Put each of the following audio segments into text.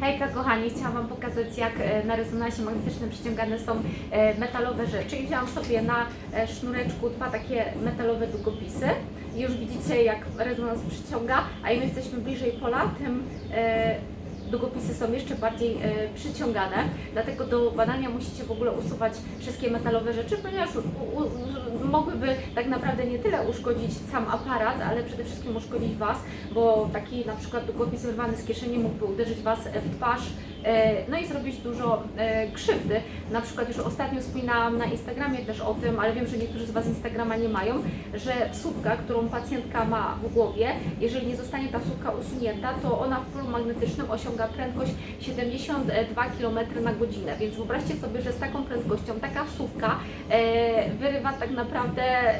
Hejka kochani, chciałam Wam pokazać jak e, na rezonansie magnetycznym przyciągane są e, metalowe rzeczy. I wzięłam sobie na e, sznureczku dwa takie metalowe długopisy. Już widzicie jak rezonans przyciąga, a im jesteśmy bliżej pola, tym długopisy są jeszcze bardziej e, przyciągane, dlatego do badania musicie w ogóle usuwać wszystkie metalowe rzeczy, ponieważ u, u, mogłyby tak naprawdę nie tyle uszkodzić sam aparat, ale przede wszystkim uszkodzić Was, bo taki na przykład długopis wyrwany z kieszeni mógłby uderzyć Was w twarz, e, no i zrobić dużo e, krzywdy. Na przykład już ostatnio wspominałam na Instagramie też o tym, ale wiem, że niektórzy z Was Instagrama nie mają, że wsówka, którą pacjentka ma w głowie, jeżeli nie zostanie ta wsówka usunięta, to ona w polu magnetycznym osiąga prędkość 72 km na godzinę. Więc wyobraźcie sobie, że z taką prędkością taka wsówka e, wyrywa tak naprawdę e,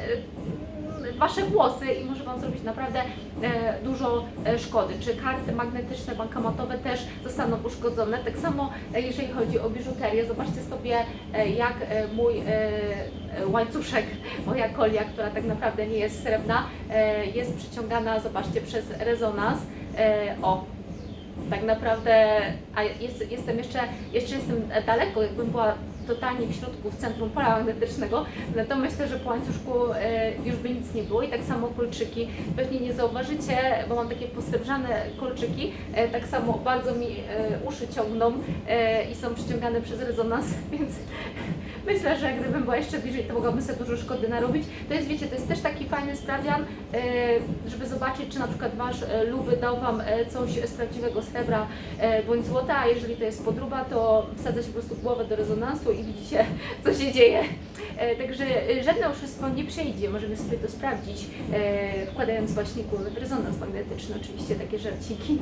Wasze włosy i może Wam zrobić naprawdę e, dużo szkody. Czy karty magnetyczne, bankomatowe też zostaną uszkodzone. Tak samo jeżeli chodzi o biżuterię, zobaczcie sobie jak mój łańcuszek, moja kolia, która tak naprawdę nie jest srebrna, jest przyciągana, zobaczcie, przez rezonans. O, tak naprawdę, a jest, jestem jeszcze, jeszcze jestem daleko, jakbym była totalnie w środku, w centrum pola magnetycznego, no to myślę, że po łańcuszku e, już by nic nie było i tak samo kolczyki, pewnie nie zauważycie, bo mam takie posrebrzane kolczyki, e, tak samo bardzo mi e, uszy ciągną i są przyciągane przez rezonans, więc myślę, że gdybym była jeszcze bliżej, to mogłabym sobie dużo szkody narobić. To jest, wiecie, to jest też taki fajny sprawdzian, e, żeby zobaczyć, czy na przykład Wasz e, luby dał Wam e, coś z prawdziwego srebra bądź złota, a jeżeli to jest podróba, to wsadza się po prostu głowę do rezonansu i widzicie, co się dzieje. Także żadne oszustwo nie przejdzie, możemy sobie to sprawdzić, wkładając właśnie głowę w rezonans magnetyczny, oczywiście takie żarciki.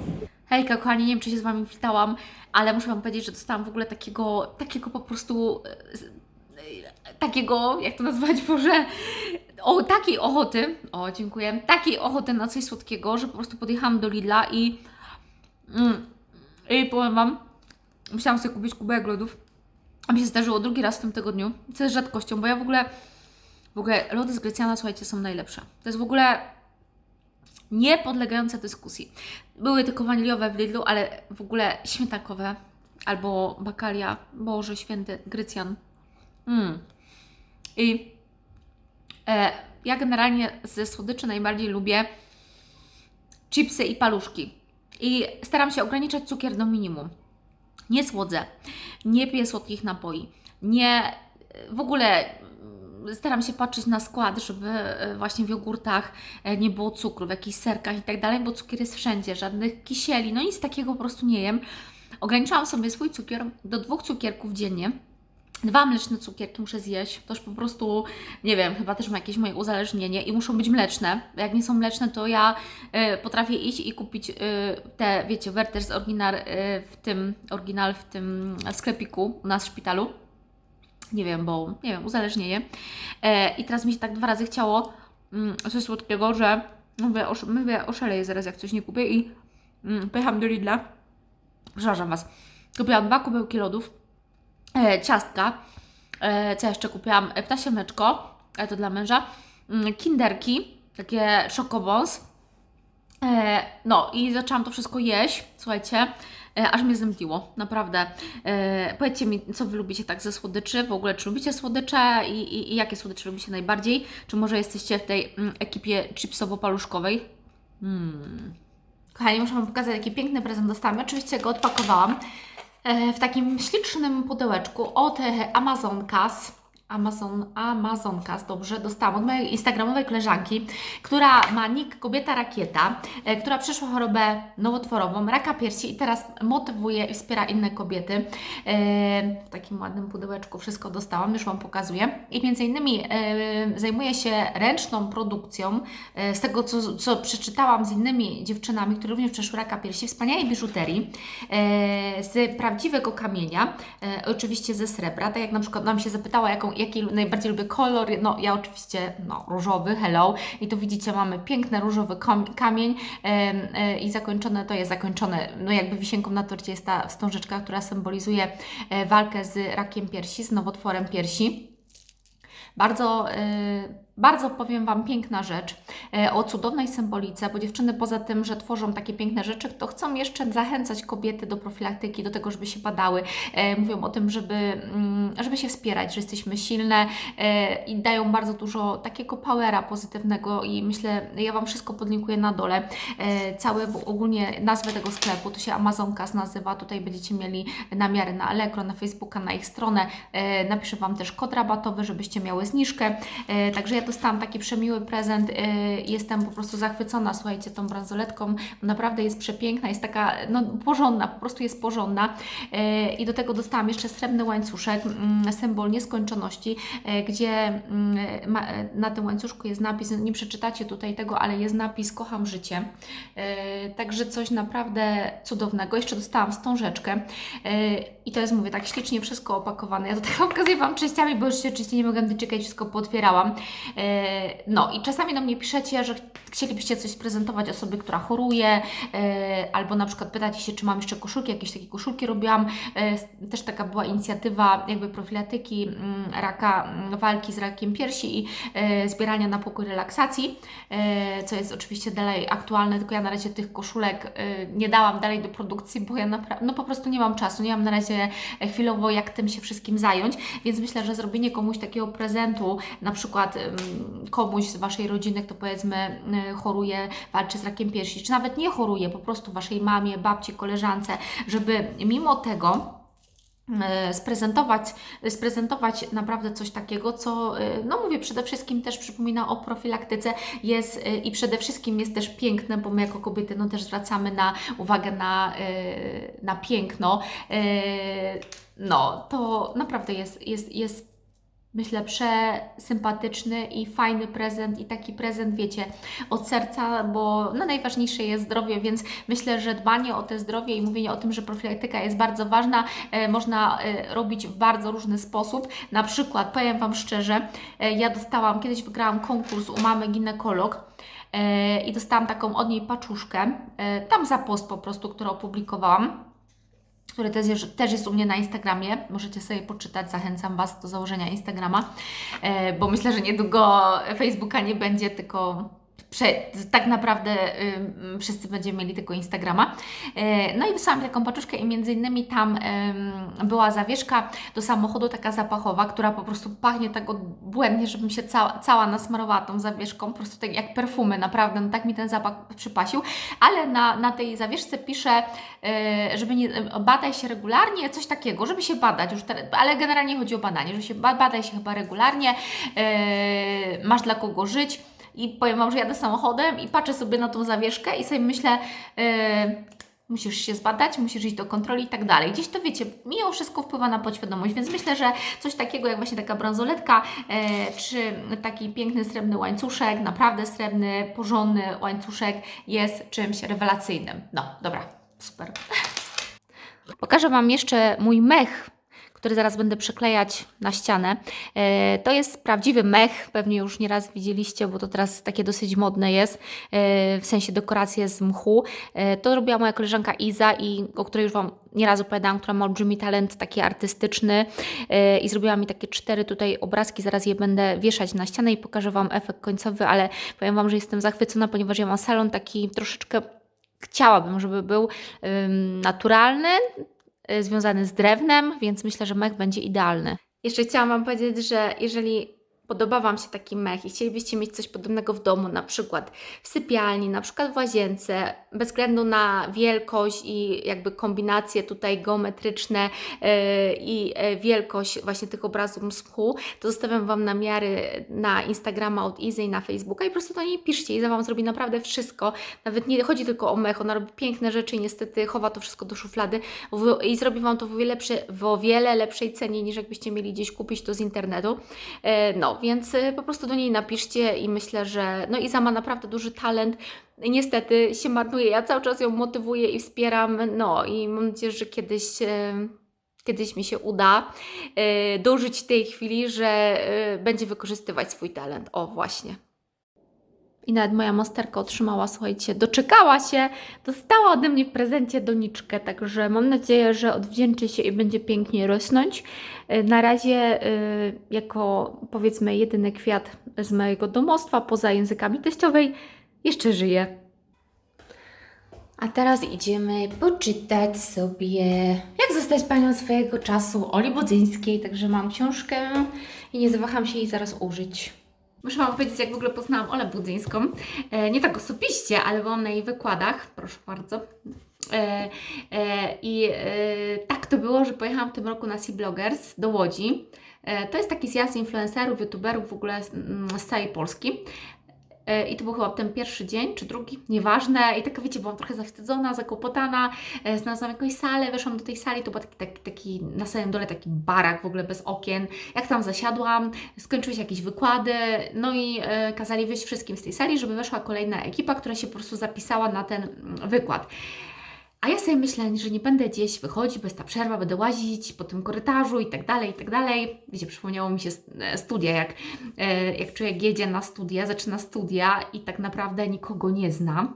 Hejka, kochani, nie wiem, czy się z Wami witałam, ale muszę Wam powiedzieć, że dostałam w ogóle takiego, takiego po prostu, takiego, jak to nazwać, Boże, o, takiej ochoty, o, dziękuję, takiej ochoty na coś słodkiego, że po prostu podjechałam do Lidla i, mm, i powiem Wam, musiałam sobie kupić kubek lodów, a mi się zdarzyło drugi raz w tym tygodniu, co jest rzadkością, bo ja w ogóle, w ogóle lody z Grecjana, słuchajcie, są najlepsze. To jest w ogóle niepodlegające dyskusji. Były tylko waniliowe w Lidlu, ale w ogóle śmietankowe albo bakalia, Boże Święty, Grycjan. Mm. I e, ja generalnie ze słodyczy najbardziej lubię chipsy i paluszki. I staram się ograniczać cukier do minimum. Nie słodzę, nie piję słodkich napoi, nie w ogóle mm, staram się patrzeć na skład, żeby e, właśnie w jogurtach e, nie było cukru, w jakichś serkach i tak dalej, bo cukier jest wszędzie, żadnych kisieli, no nic takiego po prostu nie jem. Ograniczałam sobie swój cukier do dwóch cukierków dziennie. Dwa mleczne cukierki muszę zjeść. To już po prostu, nie wiem, chyba też ma jakieś moje uzależnienie i muszą być mleczne. Jak nie są mleczne, to ja e, potrafię iść i kupić e, te, wiecie, Werther's Original e, w tym, oryginal w tym sklepiku u nas w szpitalu. Nie wiem, bo, nie wiem, uzależnienie. E, I teraz mi się tak dwa razy chciało mm, coś słodkiego, że mówię, osz, mówię, oszaleję zaraz, jak coś nie kupię i pojechałam do Lidla. Przepraszam Was. Kupiłam dwa kubełki lodów, ciastka, e, co jeszcze kupiłam? E, ptasie mleczko, ale to dla męża, mm, kinderki, takie chocobons. E, no i zaczęłam to wszystko jeść, słuchajcie, e, aż mnie zemdliło, naprawdę. E, powiedzcie mi, co Wy lubicie tak ze słodyczy, w ogóle czy lubicie słodycze i, i, i jakie słodycze lubicie najbardziej? Czy może jesteście w tej mm, ekipie chipsowo-paluszkowej? Hmm. Kochani, muszę Wam pokazać, jaki piękny prezent dostałam. Oczywiście go odpakowałam e, w takim ślicznym pudełeczku od e, Amazonkas. Amazon, Amazonkas, dobrze, dostałam od mojej instagramowej koleżanki, która ma nick Kobieta Rakieta, e, która przeszła chorobę nowotworową, raka piersi i teraz motywuje i wspiera inne kobiety. E, w takim ładnym pudełeczku wszystko dostałam, już Wam pokazuję. I między innymi e, zajmuje się ręczną produkcją, z tego co, co przeczytałam z innymi dziewczynami, które również przeszły raka piersi, wspaniałej biżuterii z prawdziwego kamienia, oczywiście ze srebra, tak jak na przykład nam się zapytała, jaką, jaki najbardziej lubię kolor, no ja oczywiście no, różowy, hello, i tu widzicie mamy piękny różowy kamień e, e, i zakończone, to jest zakończone, no jakby wisienką na torcie jest ta wstążeczka, która symbolizuje e, walkę z rakiem piersi, z nowotworem piersi. Bardzo, y, Bardzo powiem Wam piękna rzecz e, o cudownej symbolice, bo dziewczyny poza tym, że tworzą takie piękne rzeczy, to chcą jeszcze zachęcać kobiety do profilaktyki, do tego, żeby się badały. E, Mówią o tym, żeby, mm, żeby się wspierać, że jesteśmy silne e, i dają bardzo dużo takiego powera pozytywnego i myślę, ja Wam wszystko podlinkuję na dole. Całe w- ogólnie nazwę tego sklepu, to się Amazonkas nazywa, tutaj będziecie mieli namiary na Allegro, na Facebooka, na ich stronę. Napiszę Wam też kod rabatowy, żebyście miały zniżkę. Także ja dostałam taki przemiły prezent. e, Jestem po prostu zachwycona, słuchajcie, tą bransoletką. Naprawdę jest przepiękna, jest taka no, porządna, po prostu jest porządna. E, I do tego dostałam jeszcze srebrny łańcuszek, mm, symbol nieskończoności, e, gdzie mm, na tym łańcuszku jest napis, nie przeczytacie tutaj tego, ale jest napis kocham życie. Także coś naprawdę cudownego. Jeszcze dostałam wstążeczkę i to jest, mówię, tak ślicznie wszystko opakowane. Ja tutaj pokazuję Wam częściami, bo już się oczywiście nie mogę doczekać, wszystko pootwierałam. E, No i czasami do mnie piszecie, że ch- chcielibyście coś sprezentować osobie, która choruje, e, albo na przykład pytacie się, czy mam jeszcze koszulki, jakieś takie koszulki robiłam. E, Też taka była inicjatywa jakby profilaktyki mm, raka, mm, walki z rakiem piersi i zbierania na pokój relaksacji, co jest oczywiście dalej aktualne, tylko ja na razie tych koszulek nie dałam dalej do produkcji, bo ja no po prostu nie mam czasu, nie mam na razie chwilowo jak tym się wszystkim zająć, więc myślę, że zrobienie komuś takiego prezentu, na przykład komuś z Waszej rodziny, kto powiedzmy y, choruje, walczy z rakiem piersi, czy nawet nie choruje, po prostu Waszej mamie, babci, koleżance, żeby mimo tego e, sprezentować, sprezentować naprawdę coś takiego, co, e, no mówię, przede wszystkim też przypomina o profilaktyce jest e, i przede wszystkim jest też piękne, bo my jako kobiety no też zwracamy na uwagę na, e, na piękno. E, No, to naprawdę jest, jest, jest myślę, przesympatyczny i fajny prezent i taki prezent, wiecie, od serca, bo no, najważniejsze jest zdrowie, więc myślę, że dbanie o te zdrowie i mówienie o tym, że profilaktyka jest bardzo ważna, e, można e, robić w bardzo różny sposób. Na przykład, powiem Wam szczerze, e, ja dostałam, kiedyś wygrałam konkurs u mamy ginekolog, e, i dostałam taką od niej paczuszkę, e, tam za post po prostu, którą opublikowałam który też jest, też jest u mnie na Instagramie. Możecie sobie poczytać, zachęcam Was do założenia Instagrama, e, bo myślę, że niedługo Facebooka nie będzie, tylko tak naprawdę ym, wszyscy będziemy mieli tylko Instagrama. E, no i wysłałam taką paczuszkę i między innymi tam ym, była zawieszka do samochodu taka zapachowa, która po prostu pachnie tak błędnie, żebym się cała, cała nasmarowała tą zawieszką, po prostu tak jak perfumy, naprawdę, no tak mi ten zapach przypasił, ale na, na tej zawieszce pisze, e, żeby nie, badaj się regularnie, coś takiego, żeby się badać, już te, ale generalnie chodzi o badanie, że się ba- badaj się chyba regularnie, e, masz dla kogo żyć i powiem Wam, że jadę samochodem i patrzę sobie na tą zawieszkę i sobie myślę, e, musisz się zbadać, musisz iść do kontroli i tak dalej. Gdzieś to wiecie, mimo wszystko wpływa na podświadomość, więc myślę, że coś takiego jak właśnie taka bransoletka, e, czy taki piękny srebrny łańcuszek, naprawdę srebrny, porządny łańcuszek jest czymś rewelacyjnym. No, dobra, super. Pokażę Wam jeszcze mój mech, który zaraz będę przyklejać na ścianę. E, To jest prawdziwy mech, pewnie już nieraz widzieliście, bo to teraz takie dosyć modne jest, e, w sensie dekoracje z mchu. E, To robiła moja koleżanka Iza, i o której już Wam nieraz opowiadałam, która ma olbrzymi talent taki artystyczny i zrobiła mi takie cztery tutaj obrazki, zaraz je będę wieszać na ścianę i pokażę Wam efekt końcowy, ale powiem Wam, że jestem zachwycona, ponieważ ja mam salon taki troszeczkę chciałabym, żeby był naturalny, związany z drewnem, więc myślę, że mech będzie idealny. Jeszcze chciałam Wam powiedzieć, że jeżeli podoba Wam się taki mech i chcielibyście mieć coś podobnego w domu, na przykład w sypialni, na przykład w łazience, bez względu na wielkość i jakby kombinacje tutaj geometryczne yy, i yy, wielkość właśnie tych obrazów mchu, to zostawiam Wam namiary na Instagrama od Izy i na Facebooka i po prostu do niej piszcie. Iza Wam zrobi naprawdę wszystko. Nawet nie chodzi tylko o mech, ona robi piękne rzeczy i niestety chowa to wszystko do szuflady i zrobi Wam to w o wiele, lepsze, w o wiele lepszej cenie niż jakbyście mieli gdzieś kupić to z internetu. E, No, więc e, po prostu do niej napiszcie i myślę, że no Iza ma naprawdę duży talent. Niestety się marnuje, ja cały czas ją motywuję i wspieram, no i mam nadzieję, że kiedyś, e, kiedyś mi się uda e, dożyć tej chwili, że będzie wykorzystywać swój talent. O, właśnie. I nawet moja masterka otrzymała, słuchajcie, doczekała się, dostała ode mnie w prezencie doniczkę, także mam nadzieję, że odwdzięczy się i będzie pięknie rosnąć. Y, Na razie y, jako powiedzmy jedyny kwiat z mojego domostwa, poza językami teściowej, jeszcze żyje. A teraz idziemy poczytać sobie, jak zostać panią swojego czasu Oli Budzyńskiej. Także mam książkę i nie zawaham się jej zaraz użyć. Muszę Wam powiedzieć, jak w ogóle poznałam Olę Budzyńską. E, nie tak osobiście, ale byłam na jej wykładach. Proszę bardzo. E, e, I e, tak to było, że pojechałam w tym roku na Sea Bloggers do Łodzi. E, to jest taki zjazd influencerów, youtuberów w ogóle z, mm, z całej Polski. E, I to był chyba ten pierwszy dzień, czy drugi, nieważne. I taka, wiecie, byłam trochę zawstydzona, zakłopotana. E, Znalazłam jakąś salę, weszłam do tej sali, to był taki, taki, taki na samym dole taki barak w ogóle bez okien. Jak tam zasiadłam, skończyły się jakieś wykłady, no i e, kazali wyjść wszystkim z tej sali, żeby weszła kolejna ekipa, która się po prostu zapisała na ten mm, wykład. A ja sobie myślę, że nie będę gdzieś wychodzić, bo jest ta przerwa, będę łazić po tym korytarzu i tak dalej, i tak dalej. Wiecie, przypomniało mi się e, studia, jak, e, jak człowiek jedzie na studia, zaczyna studia i tak naprawdę nikogo nie zna.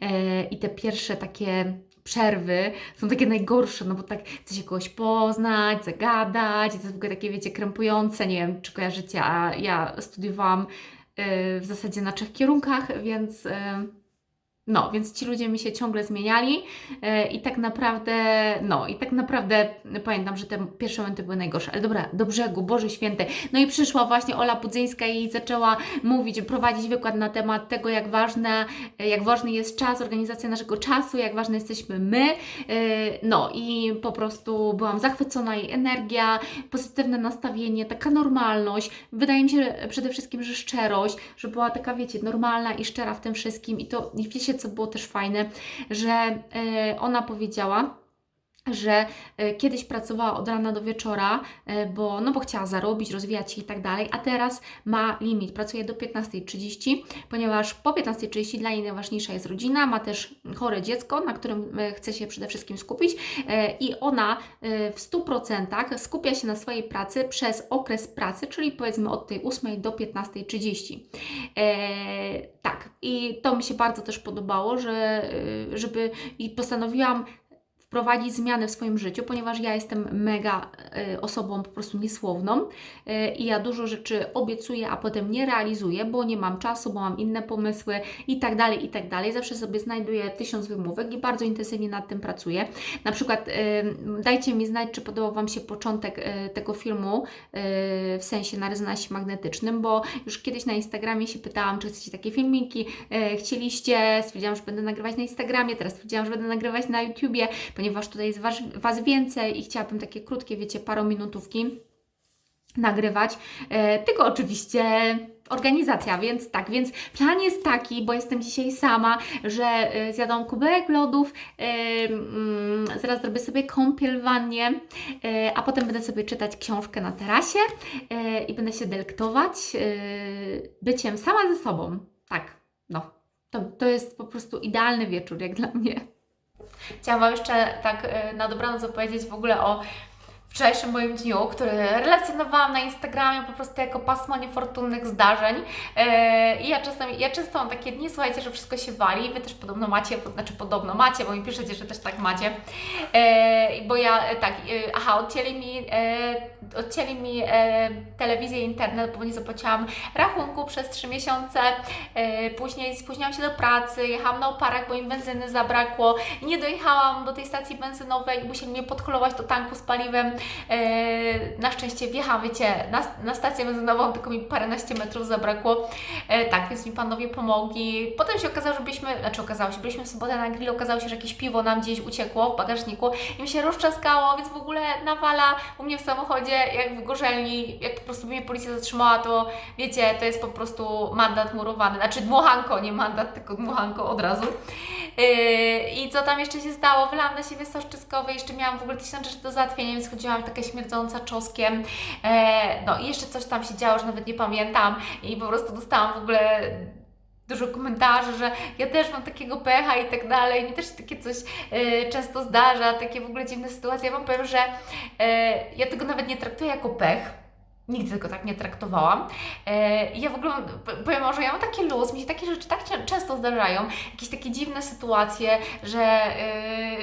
E, I te pierwsze takie przerwy są takie najgorsze, no bo tak chce się kogoś poznać, zagadać, to jest w ogóle takie, wiecie, krępujące, nie wiem, czy kojarzycie, a ja studiowałam w zasadzie na trzech kierunkach, więc... no, więc ci ludzie mi się ciągle zmieniali e, i tak naprawdę, no, i tak naprawdę pamiętam, że te pierwsze momenty były najgorsze. Ale dobra, do brzegu, Boże Święty. No i przyszła właśnie Ola Budzyńska i zaczęła mówić, prowadzić wykład na temat tego, jak ważne, jak ważny jest czas, organizacja naszego czasu, jak ważne jesteśmy my. E, No i po prostu byłam zachwycona jej energia, pozytywne nastawienie, taka normalność. Wydaje mi się przede wszystkim, że szczerość, że była taka, wiecie, normalna i szczera w tym wszystkim. I to, wiecie, co było też fajne, że e, ona powiedziała, że e, kiedyś pracowała od rana do wieczora, e, bo, no bo chciała zarobić, rozwijać się i tak dalej, a teraz ma limit, pracuje do 15.30, ponieważ po 15.30 dla niej najważniejsza jest rodzina, ma też chore dziecko, na którym e, chce się przede wszystkim skupić i ona w 100% skupia się na swojej pracy przez okres pracy, czyli powiedzmy od tej 8 do 15.30. E, tak, i to mi się bardzo też podobało, że żeby i postanowiłam wprowadzić zmiany w swoim życiu, ponieważ ja jestem mega e, osobą po prostu niesłowną e, i ja dużo rzeczy obiecuję, a potem nie realizuję, bo nie mam czasu, bo mam inne pomysły i tak dalej, i tak dalej. Zawsze sobie znajduję tysiąc wymówek i bardzo intensywnie nad tym pracuję. Na przykład e, dajcie mi znać, czy podobał Wam się początek tego filmu, w sensie na rezonansie magnetycznym, bo już kiedyś na Instagramie się pytałam, czy chcecie takie filmiki, chcieliście, stwierdziłam, że będę nagrywać na Instagramie, teraz stwierdziłam, że będę nagrywać na YouTubie, ponieważ tutaj jest was, was więcej i chciałabym takie krótkie, wiecie, parominutówki nagrywać. E, tylko oczywiście organizacja, więc tak, więc plan jest taki, bo jestem dzisiaj sama, że e, zjadłam kubełek lodów, e, mm, zaraz zrobię sobie kąpiel w wannie, e, a potem będę sobie czytać książkę na tarasie e, i będę się delektować byciem sama ze sobą. Tak, no. To, to jest po prostu idealny wieczór, jak dla mnie. Chciałam Wam jeszcze tak e, na dobranoc opowiedzieć w ogóle o wczorajszym moim dniu, który relacjonowałam na Instagramie po prostu jako pasmo niefortunnych zdarzeń. E, I ja czasami, ja często mam takie dni, słuchajcie, że wszystko się wali. Wy też podobno macie, znaczy podobno macie, bo mi piszecie, że też tak macie. E, Bo ja e, tak, aha, odcięli mi, odcięli mi telewizję i internet, bo nie zapłaciłam rachunku przez 3 miesiące. Później spóźniłam się do pracy, jechałam na oparach, bo im benzyny zabrakło. Nie dojechałam do tej stacji benzynowej i musieli mnie podholować do tanku z paliwem. E, na szczęście wjechałam, wiecie, na, na stację benzynową, tylko mi paręnaście metrów zabrakło. E, tak, więc mi panowie pomogli. Potem się okazało, że byliśmy, znaczy okazało się, byliśmy w sobotę na grillu, okazało się, że jakieś piwo nam gdzieś uciekło w bagażniku i mi się rozczaskało, więc w ogóle nawala u mnie w samochodzie, jak w gorzelni, jak po prostu mnie policja zatrzymała, to wiecie, to jest po prostu mandat murowany, znaczy dmuchanko, nie mandat, tylko dmuchanko od razu. Yy, I co tam jeszcze się stało? Wylałam na siebie sos czosnkowy, jeszcze miałam w ogóle tysiąc rzeczy do załatwienia, więc chodziłam taka śmierdząca czosnkiem. E, no i jeszcze coś tam się działo, że nawet nie pamiętam i po prostu dostałam w ogóle dużo komentarzy, że ja też mam takiego pecha i tak dalej. Mi też takie coś e, często zdarza, takie w ogóle dziwne sytuacje. Ja Wam powiem, że e, ja tego nawet nie traktuję jako pech, Nigdy tego tak nie traktowałam. E, ja w ogóle powiem, że ja mam taki luz, mi się takie rzeczy tak często zdarzają, jakieś takie dziwne sytuacje, że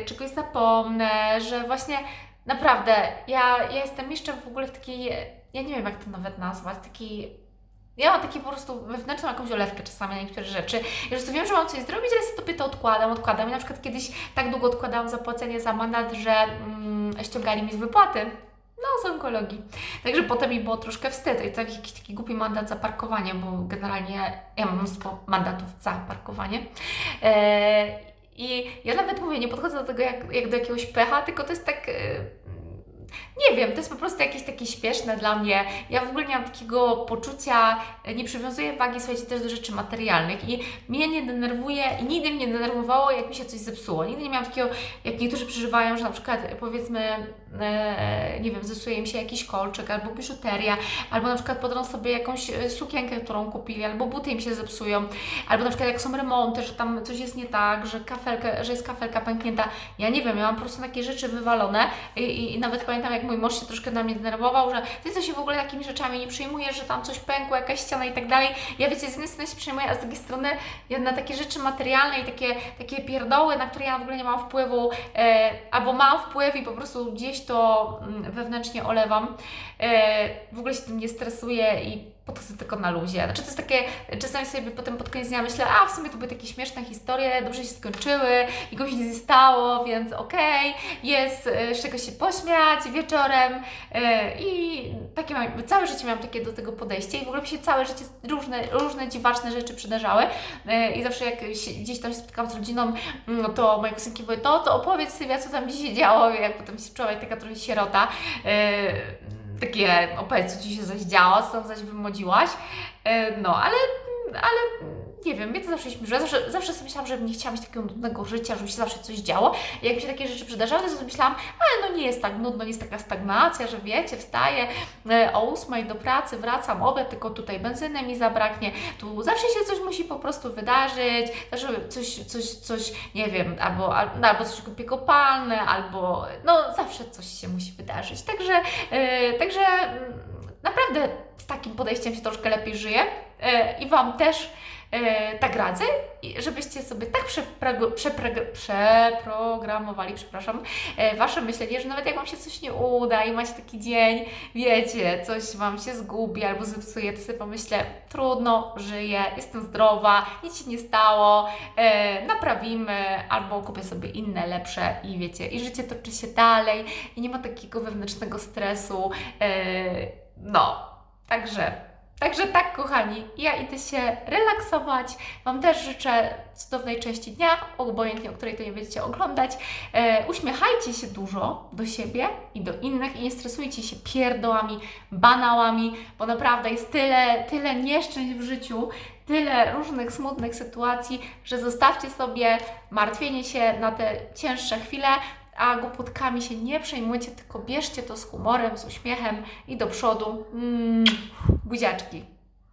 czegoś zapomnę, że właśnie naprawdę ja, ja jestem jeszcze w ogóle w takiej, ja nie wiem jak to nawet nazwać, takiej ja mam takie po prostu wewnętrzną jakąś olewkę czasami na niektóre rzeczy. I po prostu wiem, że mam coś zrobić, ale sobie to odkładam, odkładam. I na przykład kiedyś tak długo odkładałam zapłacenie za mandat, że mm, ściągali mi z wypłaty. No, z onkologii. Także potem mi było troszkę wstyd. I to jakiś taki głupi mandat za parkowanie, bo generalnie ja mam mnóstwo mandatów za parkowanie. E, I ja nawet mówię, nie podchodzę do tego jak, jak do jakiegoś pecha, tylko to jest tak. e, nie wiem, to jest po prostu jakieś takie śpieszne dla mnie. Ja w ogóle nie mam takiego poczucia, e, nie przywiązuję wagi, słuchajcie, też do rzeczy materialnych i mnie nie denerwuje i nigdy mnie nie denerwowało, jak mi się coś zepsuło. Nigdy nie miałam takiego, jak niektórzy przeżywają, że na przykład powiedzmy, nie wiem, zepsuje im się jakiś kolczyk albo biżuteria, albo na przykład podrą sobie jakąś e, sukienkę, którą kupili, albo buty im się zepsują, albo na przykład jak są remonty, że tam coś jest nie tak, że, kafelka, że jest kafelka pęknięta. Ja nie wiem, ja mam po prostu takie rzeczy wywalone i, i, nawet pamiętam, jak mój mąż się troszkę na mnie denerwował, że ty co się w ogóle takimi rzeczami nie przejmujesz, że tam coś pękło, jakaś ściana i tak dalej. Ja wiecie, z jednej strony się przejmuję, a z drugiej strony ja na takie rzeczy materialne i takie, takie pierdoły, na które ja w ogóle nie mam wpływu, e, albo mam wpływ i po prostu gdzieś to mm, wewnętrznie olewam, e, w ogóle się tym nie stresuję i podchodzę tylko na luzie. Znaczy to jest takie, czasami sobie potem pod koniec dnia myślę, a w sumie to były takie śmieszne historie, dobrze się skończyły, nikomu się nie stało, więc okej, jest e, z czego się pośmiać wieczorem e, i takie mam, całe życie miałam takie do tego podejście i w ogóle mi się całe życie różne, różne dziwaczne rzeczy przydarzały e, i zawsze jak gdzieś tam się spotykam z rodziną, no to moje kuzynki mówią, to, to opowiedz Sylwia, co tam dzisiaj działo, jak potem się człowiek taka trochę sierota, takie opowiedz, co Ci się zaś działo, co zaś wymodziłaś, e, no ale, ale nie wiem, mnie to zawsze śmieszy. Zawsze, zawsze sobie myślałam, że nie chciałam mieć takiego nudnego życia, żeby się zawsze coś działo. I jak mi się takie rzeczy przydarzały, to sobie myślałam, ale no nie jest tak nudno, nie jest taka stagnacja, że wiecie, wstaję e, o ósmej do pracy, wracam, obiad, tylko tutaj benzyny mi zabraknie. Tu zawsze się coś musi po prostu wydarzyć, zawsze coś, coś, coś nie wiem, albo, al- no, albo coś kupię kopalne, albo no zawsze coś się musi wydarzyć. Także, e, także mm, naprawdę z takim podejściem się troszkę lepiej żyje e, i Wam też e, tak radzę, żebyście sobie tak przepro, przepro, przeprogramowali, przepraszam, e, Wasze myślenie, że nawet jak Wam się coś nie uda i macie taki dzień, wiecie, coś Wam się zgubi albo zepsuje, to sobie pomyślę, trudno, żyję, jestem zdrowa, nic się nie stało, e, naprawimy albo kupię sobie inne, lepsze i wiecie, i życie toczy się dalej i nie ma takiego wewnętrznego stresu, no, także Także tak, kochani, ja idę się relaksować. Wam też życzę cudownej części dnia, obojętnie o której to nie będziecie oglądać. E, uśmiechajcie się dużo do siebie i do innych i nie stresujcie się pierdołami, banałami, bo naprawdę jest tyle, tyle nieszczęść w życiu, tyle różnych smutnych sytuacji, że zostawcie sobie martwienie się na te cięższe chwile, a głupotkami się nie przejmujcie, tylko bierzcie to z humorem, z uśmiechem i do przodu. Mm, buziaczki.